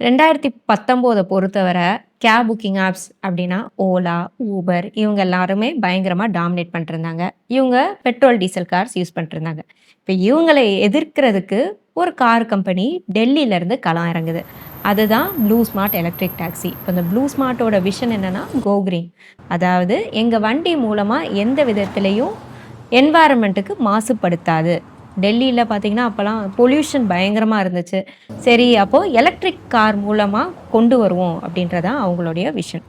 ரெண்டாயிரத்தி பத்தொம்போதை பொறுத்தவரை gap booking apps அப்படின்னா ஓலா ஊபர் இவங்க எல்லாருமே பயங்கரமாக டாமினேட் பண்ணிருந்தாங்க இவங்க பெட்ரோல் டீசல் கார்ஸ் யூஸ் பண்ணிருந்தாங்க இப்போ இவங்களை எதிர்க்கிறதுக்கு ஒரு கார் கம்பெனி டெல்லியிலேருந்து களம் இறங்குது. அதுதான் ப்ளூ ஸ்மார்ட் எலக்ட்ரிக் டாக்ஸி இப்போ இந்த ப்ளூ ஸ்மார்ட்டோட விஷன் என்னென்னா கோ கிரீன் அதாவது எங்கள் வண்டி மூலமாக எந்த விதத்துலேயும் என்வாரன்மெண்ட்டுக்கு மாசுபடுத்தாது. டெல்லியில் பார்த்தீங்கன்னா அப்போல்லாம் பொல்யூஷன் பயங்கரமாக இருந்துச்சு. சரி அப்போது எலக்ட்ரிக் கார் மூலமாக கொண்டு வருவோம் அப்படின்றதான் அவங்களுடைய விஷன்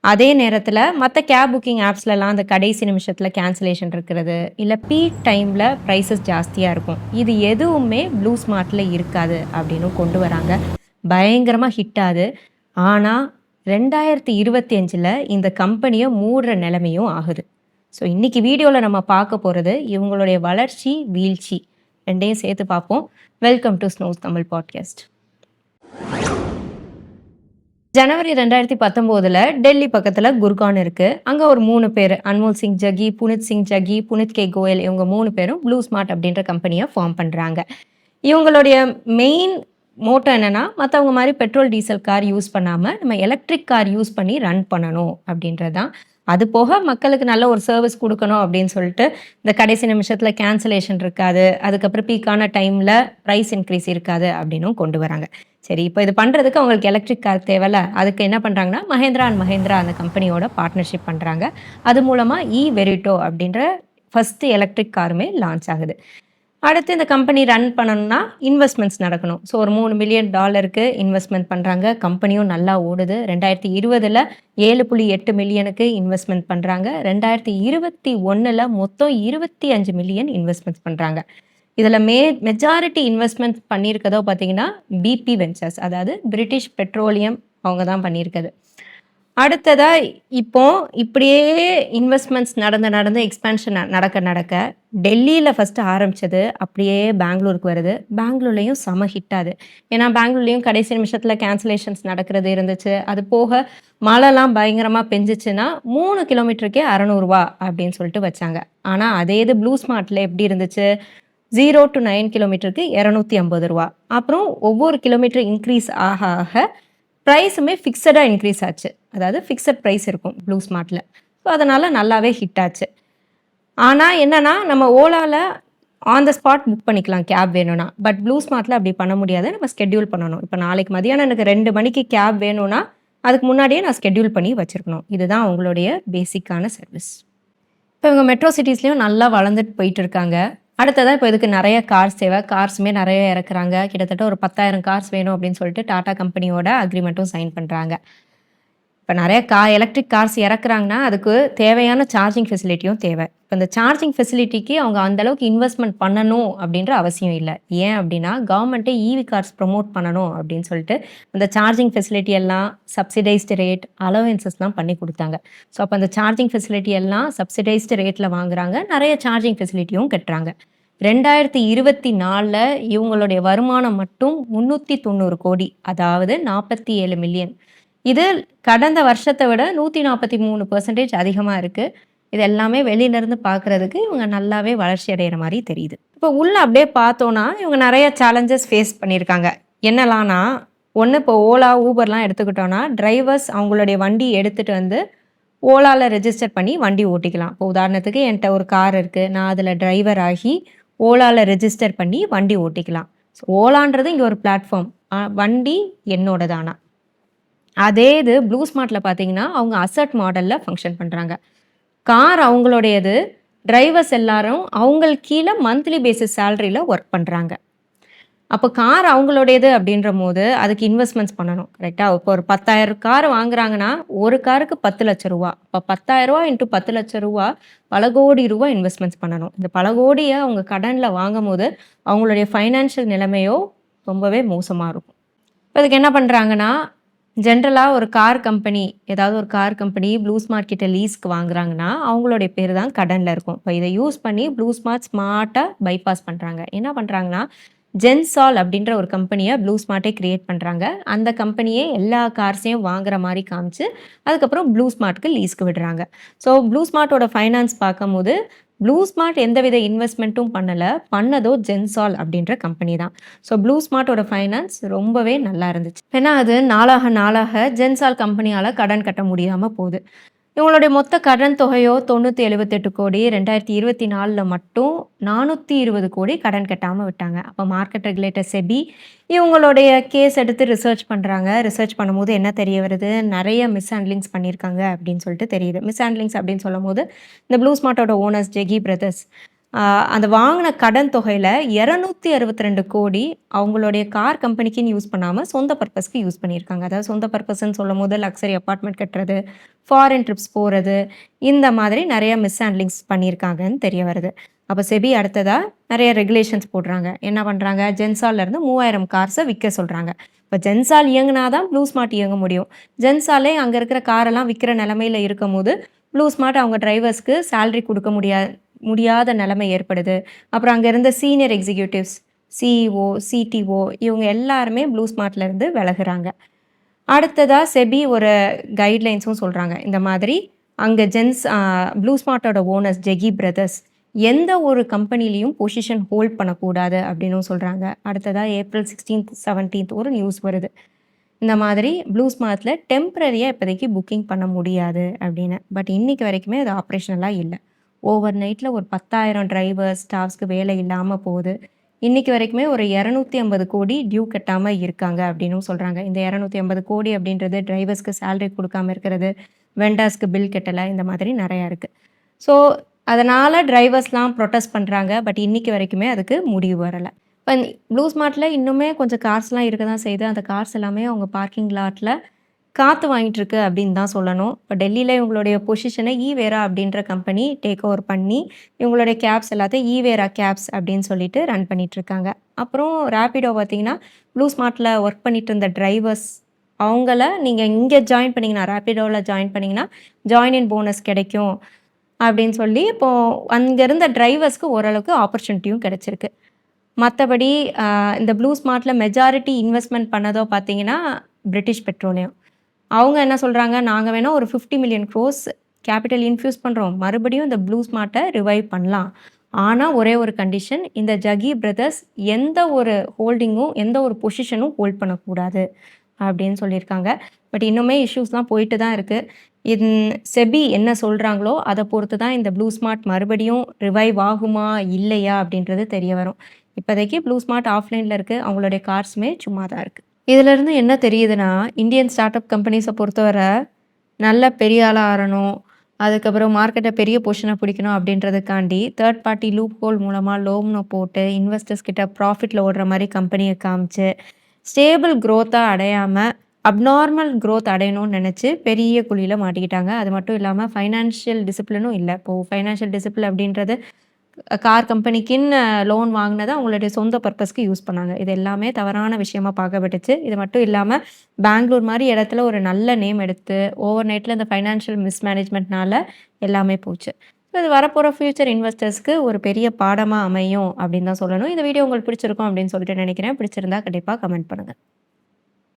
அதே நேரத்தில் மற்ற கேப் புக்கிங் ஆப்ஸ்லலாம் அந்த கடைசி நிமிஷத்தில் கேன்சலேஷன் இருக்கிறது. இல்லை பீக் டைமில் ப்ரைஸஸ் ஜாஸ்தியாக இருக்கும். இது எதுவுமே ப்ளூ ஸ்மார்ட்டில் இருக்காது அப்படின்னு கொண்டு வராங்க. பயங்கரமாக ஹிட் ஆகுது. ஆனால் ரெண்டாயிரத்தி இருபத்தி அஞ்சில் இந்த கம்பெனியை மூடுற நிலைமையும் ஆகுது. ஸோ இன்றைக்கி வீடியோவில் நம்ம பார்க்க போகிறது இவங்களுடைய வளர்ச்சி வீழ்ச்சி ரெண்டையும் சேர்த்து பார்ப்போம். Welcome to Snows Tamil podcast ஜனவரி ரெண்டாயிரத்தி பத்தொம்போதில் டெல்லி பக்கத்தில் குர்கான் இருக்குது அங்கே ஒரு மூணு பேர் அன்மோல் சிங் ஜகி புனித் சிங் ஜகி புனித் கே கோயல் இவங்க மூணு பேரும் ப்ளூ ஸ்மார்ட் அப்படின்ற கம்பெனியை ஃபார்ம் பண்ணுறாங்க இவங்களுடைய மெயின் மோட்டோ என்னென்னா மற்றவங்க மாதிரி பெட்ரோல் டீசல் கார் யூஸ் பண்ணாமல் நம்ம எலக்ட்ரிக் கார் யூஸ் பண்ணி ரன் பண்ணணும் அப்படின்றது தான் அது போக மக்களுக்கு நல்ல ஒரு சர்வீஸ் கொடுக்கணும் அப்படின்னு சொல்லிட்டு இந்த கடைசி நிமிஷத்தில் கேன்சலேஷன் இருக்காது. அதுக்கப்புறம் பீக்கான டைமில் ப்ரைஸ் இன்க்ரீஸ் இருக்காது அப்படின்னும் கொண்டு வராங்க. சரி இப்போ இது பண்ணுறதுக்கு அவங்களுக்கு எலக்ட்ரிக் கார் தேவையில்ல. அதுக்கு என்ன பண்ணுறாங்கன்னா மஹேந்திரா அண்ட் மஹேந்திரா அந்த கம்பெனியோட பார்ட்னர்ஷிப் பண்ணுறாங்க அது மூலமாக இ வெரிட்டோ அப்படின்ற ஃபஸ்ட்டு எலக்ட்ரிக் காருமே லான்ச் ஆகுது. அடுத்து இந்த கம்பெனி ரன் பண்ணணும்னா இன்வெஸ்ட்மெண்ட்ஸ் நடக்கணும். ஸோ ஒரு மூணு மில்லியன் டாலருக்கு இன்வெஸ்ட்மெண்ட் பண்ணுறாங்க கம்பெனியும் நல்லா ஓடுது. ரெண்டாயிரத்தி இருபதில் ஏழு புள்ளி எட்டு மில்லியனுக்கு இன்வெஸ்ட்மெண்ட் பண்ணுறாங்க ரெண்டாயிரத்தி இருபத்தி ஒன்றில் மொத்தம் இருபத்தி அஞ்சு மில்லியன் இன்வெஸ்ட்மெண்ட்ஸ் பண்ணுறாங்க இதில் மே மெஜாரிட்டி இன்வெஸ்ட்மெண்ட் பண்ணியிருக்கதோ பார்த்தீங்கன்னா பிபி வெஞ்சர்ஸ் அதாவது பிரிட்டிஷ் பெட்ரோலியம் அவங்க தான் பண்ணியிருக்குது. அடுத்ததாக இப்போ இப்படியே இன்வெஸ்ட்மெண்ட்ஸ் நடந்து நடந்து எக்ஸ்பேன்ஷன் நடக்க நடக்க டெல்லியில் ஃபஸ்ட்டு ஆரம்பித்தது அப்படியே பெங்களூருக்கு வருது. பெங்களூர்லேயும் செம ஹிட்டாது ஏன்னா பெங்களூர்லேயும் கடைசி நிமிஷத்தில் கேன்சலேஷன்ஸ் நடக்கிறது இருந்துச்சு. அது போக மழைலாம் பயங்கரமாக பெஞ்சிச்சுன்னா மூணு கிலோமீட்டருக்கே அறநூறுவா அப்படின்னு சொல்லிட்டு வச்சாங்க. ஆனால் அதே இது ப்ளூ ஸ்மார்ட்டில் எப்படி இருந்துச்சு? ஜீரோ டு நைன் கிலோமீட்டருக்கு இரநூத்தி ஐம்பது ரூபா. அப்புறம் ஒவ்வொரு கிலோமீட்டர் இன்க்ரீஸ் ஆக ஆக ப்ரைஸுமே ஃபிக்ஸடாக இன்க்ரீஸ் ஆச்சு. அதாவது ஃபிக்ஸட் ப்ரைஸ் இருக்கும் ப்ளூ ஸ்மார்ட்டில் ஸோ அதனால் நல்லாவே ஹிட் ஆச்சு. ஆனால் என்னென்னா நம்ம ஓலாவில் ஆன் த ஸ்பாட் புக் பண்ணிக்கலாம் கேப் வேணும்னா. பட் ப்ளூ ஸ்மார்ட்டில் அப்படி பண்ண முடியாது. நம்ம ஸ்கெட்யூல் பண்ணணும். இப்போ நாளைக்கு மதியானம் எனக்கு ரெண்டு மணிக்கு கேப் வேணும்னா அதுக்கு முன்னாடியே நான் ஸ்கெட்யூல் பண்ணி வச்சுருக்கணும். இதுதான் அவங்களுடைய பேசிக்கான சர்வீஸ் இப்போ இவங்க மெட்ரோ சிட்டிஸ்லேயும் நல்லா வளர்ந்துட்டு போயிட்டு இருக்காங்க. அடுத்ததாக இப்போ இதுக்கு நிறைய கார்ஸ் தேவை. கார்ஸுமே நிறைய இறக்குறாங்க. கிட்டத்தட்ட ஒரு பத்தாயிரம் கார்ஸ் வேணும் அப்படின்னு சொல்லிட்டு டாடா கம்பெனியோட அக்ரிமெண்ட்டும் சைன் பண்ணுறாங்க இப்போ நிறைய கா எலக்ட்ரிக் கார்ஸ் இறக்குறாங்கன்னா அதுக்கு தேவையான சார்ஜிங் ஃபெசிலிட்டியும் தேவை. இப்போ இந்த சார்ஜிங் ஃபெசிலிட்டிக்கு அவங்க அந்தளவுக்கு இன்வெஸ்ட்மெண்ட் பண்ணணும் அப்படின்ற அவசியம் இல்லை. ஏன் அப்படின்னா கவர்மெண்ட்டே இவி கார்ஸ் ப்ரொமோட் பண்ணணும் அப்படின்னு சொல்லிட்டு அந்த சார்ஜிங் ஃபெசிலிட்டி எல்லாம் சப்சிடைஸ்டு ரேட் அலவன்சஸ்லாம் பண்ணி கொடுத்தாங்க. ஸோ அப்போ அந்த சார்ஜிங் ஃபெசிலிட்டி எல்லாம் சப்சிடைஸ்டு ரேட்டில் வாங்குறாங்க. நிறைய சார்ஜிங் ஃபெசிலிட்டியும் கட்டுறாங்க. ரெண்டாயிரத்தி இருபத்தி நாலில் இவங்களுடைய வருமானம் மட்டும் முந்நூற்றி தொண்ணூறு கோடி அதாவது நாற்பத்தி ஏழு மில்லியன் இது கடந்த வருஷத்தை விட நூற்றி நாற்பத்தி மூணு பர்சன்டேஜ் அதிகமாக இருக்குது இது எல்லாமே வெளியிலேருந்து பார்க்குறதுக்கு இவங்க நல்லாவே வளர்ச்சி அடைகிற மாதிரி தெரியுது. இப்போ உள்ளே அப்படியே பார்த்தோன்னா இவங்க நிறைய சேலஞ்சஸ் ஃபேஸ் பண்ணியிருக்காங்க. என்னலாம்னா ஒன்று இப்போ ஓலா ஊபர்லாம் எடுத்துக்கிட்டோன்னா டிரைவர்ஸ் அவங்களுடைய வண்டி எடுத்துகிட்டு வந்து ஓலாவில் ரெஜிஸ்டர் பண்ணி வண்டி ஓட்டிக்கலாம். இப்போ உதாரணத்துக்கு என்கிட்ட ஒரு கார் இருக்குது நான் அதில் டிரைவர் ஆகி ஓலாவில் ரெஜிஸ்டர் பண்ணி வண்டி ஓட்டிக்கலாம். ஸோ ஓலான்றது இங்கே ஒரு பிளாட்ஃபார்ம் வண்டி என்னோட தானா அதே இது ப்ளூ ஸ்மார்ட்டில் பார்த்தீங்கன்னா அவங்க அசட் மாடலில் ஃபங்க்ஷன் பண்ணுறாங்க கார் அவங்களுடையது டிரைவர்ஸ் எல்லாரும் அவங்களுக்கு கீழே மந்த்லி பேசிஸ் சேலரியில் ஒர்க் பண்ணுறாங்க அப்போ கார் அவங்களுடையது அப்படின்ற போது அதுக்கு இன்வெஸ்ட்மெண்ட்ஸ் பண்ணணும் கரெக்டாக இப்போ ஒரு பத்தாயிரம் கார் வாங்குறாங்கன்னா ஒரு காருக்கு பத்து லட்ச ரூபா. இப்போ பத்தாயிரம் ரூபா இன்ட்டு பத்து லட்ச ரூபா பல கோடி ரூபா இன்வெஸ்ட்மெண்ட்ஸ் பண்ணணும். இந்த பல கோடியை அவங்க கடனில் வாங்கும் போது அவங்களுடைய ஃபைனான்ஷியல் நிலைமையோ ரொம்பவே மோசமாக இருக்கும். இப்போ அதுக்கு என்ன பண்ணுறாங்கன்னா ஜென்ரலாக ஒரு கார் கம்பெனி ஏதாவது ஒரு கார் கம்பெனி ப்ளூ ஸ்மார்ட் கிட்ட லீஸ்க்கு வாங்குறாங்கன்னா அவங்களுடைய பேர் தான் கடனில் இருக்கும். இப்போ இதை யூஸ் பண்ணி ப்ளூ ஸ்மார்ட் ஸ்மார்ட்டாக பைபாஸ் பண்ணுறாங்க என்ன பண்ணுறாங்கன்னா ஜென்சால் அப்படின்ற ஒரு கம்பெனியை ப்ளூ ஸ்மார்ட்டே கிரியேட் பண்ணுறாங்க அந்த கம்பெனியே எல்லா கார்ஸையும் வாங்குற மாதிரி காமிச்சு அதுக்கப்புறம் ப்ளூ ஸ்மார்ட்க்கு லீஸ்க்கு விடுறாங்க. ஸோ ப்ளூ ஸ்மார்ட்டோட ஃபைனான்ஸ் பார்க்கும்போது ப்ளூ ஸ்மார்ட் எந்தவித இன்வெஸ்ட்மெண்ட்டும் பண்ணலை பண்ணதோ ஜென்சால் அப்படின்ற கம்பெனி தான். ஸோ ப்ளூ ஸ்மார்ட்டோட ஃபைனான்ஸ் ரொம்பவே நல்லா இருந்துச்சு. ஏன்னா அது நாளாக நாளாக ஜென்சால் கம்பெனியால் கடன் கட்ட முடியாமல் போகுது. இவங்களுடைய மொத்த கடன் தொகையோ தொண்ணூற்றி எழுபத்தெட்டு கோடி ரெண்டாயிரத்தி இருபத்தி நாலில் மட்டும் நானூற்றி இருபது கோடி கடன் கட்டாமல் விட்டாங்க. அப்போ மார்க்கெட் ரெகுலேட்டர் செபி இவங்களுடைய கேஸ் எடுத்து ரிசர்ச் பண்ணுறாங்க ரிசர்ச் பண்ணும்போது என்ன தெரிய வருது? நிறைய மிஸ் ஹேண்ட்லிங்ஸ் பண்ணியிருக்காங்க அப்படின்னு சொல்லிட்டு தெரியுது. மிஸ் ஹேண்ட்லிங்ஸ் அப்படின்னு சொல்லும் போது இந்த ப்ளூ ஸ்மார்ட்டோட ஓனர்ஸ் ஜெகி பிரதர்ஸ் அந்த வாங்கின கடன் தொகையில் இரநூத்தி அறுபத்தி ரெண்டு கோடி அவங்களுடைய கார் கம்பெனிக்குன்னு யூஸ் பண்ணாமல் சொந்த பர்பஸ்க்கு யூஸ் பண்ணியிருக்காங்க. அதாவது சொந்த பர்பஸ்ன்னு சொல்லும் போது லக்ஸரி அப்பார்ட்மெண்ட் கட்டுறது ஃபாரின் ட்ரிப்ஸ் போகிறது இந்த மாதிரி நிறைய மிஸ் ஹேண்ட்லிங்ஸ் பண்ணியிருக்காங்கன்னு தெரிய வருது. அப்போ செபி அடுத்ததாக நிறைய ரெகுலேஷன்ஸ் போடுறாங்க. என்ன பண்ணுறாங்க ஜென்சால்லேருந்து மூவாயிரம் கார்ஸை விற்க சொல்கிறாங்க இப்போ ஜென்சால் இயங்குனா தான் ப்ளூ ஸ்மார்ட் இயங்க முடியும். ஜென்சாலே அங்கே இருக்கிற காரெல்லாம் விற்கிற நிலமையில் இருக்கும் போது ப்ளூ ஸ்மார்ட் அவங்க டிரைவர்ஸ்க்கு சேல்ரி கொடுக்க முடியாது முடியாத நிலைமை ஏற்படுது. அப்புறம் அங்கே இருந்த சீனியர் எக்ஸிக்யூட்டிவ்ஸ் சிஇஓ சிடிஓ இவங்க எல்லாருமே ப்ளூ ஸ்மார்ட்லேருந்து விலகுறாங்க. அடுத்ததாக செபி ஒரு கைட்லைன்ஸும் சொல்கிறாங்க இந்த மாதிரி அங்கே ஜென்ஸ் ப்ளூ ஸ்மார்ட்டோட ஓனர்ஸ் ஜெகி பிரதர்ஸ் எந்த ஒரு கம்பெனிலையும் பொசிஷன் ஹோல்ட் பண்ணக்கூடாது அப்படின்னும் சொல்கிறாங்க அடுத்ததாக ஏப்ரல் சிக்ஸ்டீன்த் செவன்டீன்த் ஒரு நியூஸ் வருது. இந்த மாதிரி ப்ளூ ஸ்மார்ட்டில் டெம்ப்ரரியாக இப்போதைக்கு புக்கிங் பண்ண முடியாது அப்படின்னு. பட் இன்றைக்கி வரைக்குமே அது ஆப்ரேஷனலாக இல்லை. ஓவர் நைட்டில் ஒரு பத்தாயிரம் டிரைவர்ஸ் ஸ்டாஃப்ஸ்க்கு வேலை இல்லாமல் போகுது. இன்றைக்கி வரைக்குமே ஒரு இரநூத்தி ஐம்பது கோடி டியூ கட்டாமல் இருக்காங்க அப்படின்னும் சொல்கிறாங்க இந்த இரநூத்தி ஐம்பது கோடி அப்படின்றது டிரைவர்ஸ்க்கு சேலரி கொடுக்காம இருக்கிறது வெண்டாஸ்க்கு பில் கட்டலை இந்த மாதிரி நிறையா இருக்குது ஸோ அதனால் டிரைவர்ஸ்லாம் ப்ரொட்டஸ்ட் பண்ணுறாங்க பட் இன்றைக்கி வரைக்குமே அதுக்கு முடிவு வரலை. இப்போ ப்ளூ ஸ்மார்ட்டில் இன்னுமே கொஞ்சம் கார்ஸ்லாம் இருக்க தான் செய்யுது அந்த கார்ஸ் எல்லாமே அவங்க பார்க்கிங் லாட்டில் காற்று வாங்கிட்டு இருக்கு அப்படின்னு தான் சொல்லணும். இப்போ டெல்லியில் இவங்களுடைய பொசிஷனை ஈவேரா அப்படின்ற கம்பெனி டேக் ஓவர் பண்ணி இவங்களுடைய கேப்ஸ் எல்லாத்தையும் ஈவேரா கேப்ஸ் அப்படின்னு சொல்லிட்டு ரன் பண்ணிட்டு இருக்காங்க அப்புறம் ரேப்பிடோ பார்த்தீங்கன்னா ப்ளூ ஸ்மார்ட்டில் ஒர்க் பண்ணிட்டு இருந்த டிரைவர்ஸ் அவங்கள நீங்கள் இங்கே ஜாயின் பண்ணிங்கன்னா ரேப்பிடோவில் ஜாயின் பண்ணிங்கன்னா ஜாயின் இன் போனஸ் கிடைக்கும் அப்படின்னு சொல்லி இப்போது அங்கே இருந்த டிரைவர்ஸ்க்கு ஓரளவுக்கு ஆப்பர்ச்சுனிட்டியும் கிடச்சிருக்கு. மற்றபடி இந்த ப்ளூ ஸ்மார்ட்டில் மெஜாரிட்டி இன்வெஸ்ட்மெண்ட் பண்ணதோ பார்த்தீங்கன்னா பிரிட்டிஷ் பெட்ரோலியம் அவங்க என்ன சொல்கிறாங்க நாங்கள் வேணால் ஒரு fifty million gross capital infuse பண்ணுறோம் மறுபடியும் இந்த ப்ளூ ஸ்மார்ட்டை ரிவைவ் பண்ணலாம். ஆனால் ஒரே ஒரு கண்டிஷன் இந்த ஜகி பிரதர்ஸ் எந்த ஒரு ஹோல்டிங்கும் எந்த ஒரு பொசிஷனும் ஹோல்ட் பண்ணக்கூடாது அப்படின்னு சொல்லியிருக்காங்க. பட் இன்னுமே இஷ்யூஸ்லாம் போயிட்டு தான் இருக்குது இன் செபி என்ன சொல்கிறாங்களோ அதை பொறுத்து தான் இந்த ப்ளூ ஸ்மார்ட் மறுபடியும் ரிவைவ் ஆகுமா இல்லையா அப்படின்றது தெரிய வரும். இப்போதைக்கு ப்ளூ ஸ்மார்ட் ஆஃப்லைனில் இருக்குது அவங்களுடைய கார்ஸுமே சும்மா தான் இருக்குது இதிலிருந்து என்ன தெரியுதுன்னா இந்தியன் ஸ்டார்ட் அப் கம்பெனிஸை பொறுத்தவரை நல்ல பெரிய ஆளாக ஆறணும் அதுக்கப்புறம் மார்க்கெட்டை பெரிய பொசிஷனை பிடிக்கணும் அப்படின்றதுக்காண்டி தேர்ட் பார்ட்டி லூப் ஹோல் மூலமாக லோம்னு போட்டு இன்வெஸ்டர்ஸ் கிட்ட ப்ராஃபிட்டில் ஓடுற மாதிரி கம்பெனியை காமிச்சு ஸ்டேபிள் க்ரோத்தாக அடையாமல் அப்நார்மல் க்ரோத் அடையணும்னு நினச்சி பெரிய குழியில் மாட்டிக்கிட்டாங்க. அது மட்டும் இல்லாமல் ஃபைனான்ஷியல் டிசிப்ளினும் இல்லை. இப்போது ஃபைனான்ஷியல் டிசிப்ளின் அப்படின்றது கார் கம்பெனிக்குன்னு லோன் வாங்கினதை அவங்களுடைய சொந்த பர்பஸ்க்கு யூஸ் பண்ணாங்க. இது எல்லாமே தவறான விஷயமா பார்க்கப்பட்டுச்சு. இது மட்டும் இல்லாமல் பெங்களூர் மாதிரி இடத்துல ஒரு நல்ல நேம் எடுத்து ஓவர் நைட்டில் இந்த ஃபைனான்ஷியல் மிஸ்மேனேஜ்மெண்ட்னால எல்லாமே போச்சு. ஸோ இது வரப்போகிற ஃபியூச்சர் இன்வெஸ்டர்ஸ்க்கு ஒரு பெரிய பாடமாக அமையும் அப்படின்னு தான் சொல்லணும். இந்த வீடியோ உங்களுக்கு பிடிச்சிருக்கும் அப்படின்னு சொல்லிட்டு நினைக்கிறேன். பிடிச்சிருந்தா கண்டிப்பாக கமெண்ட் பண்ணுங்கள்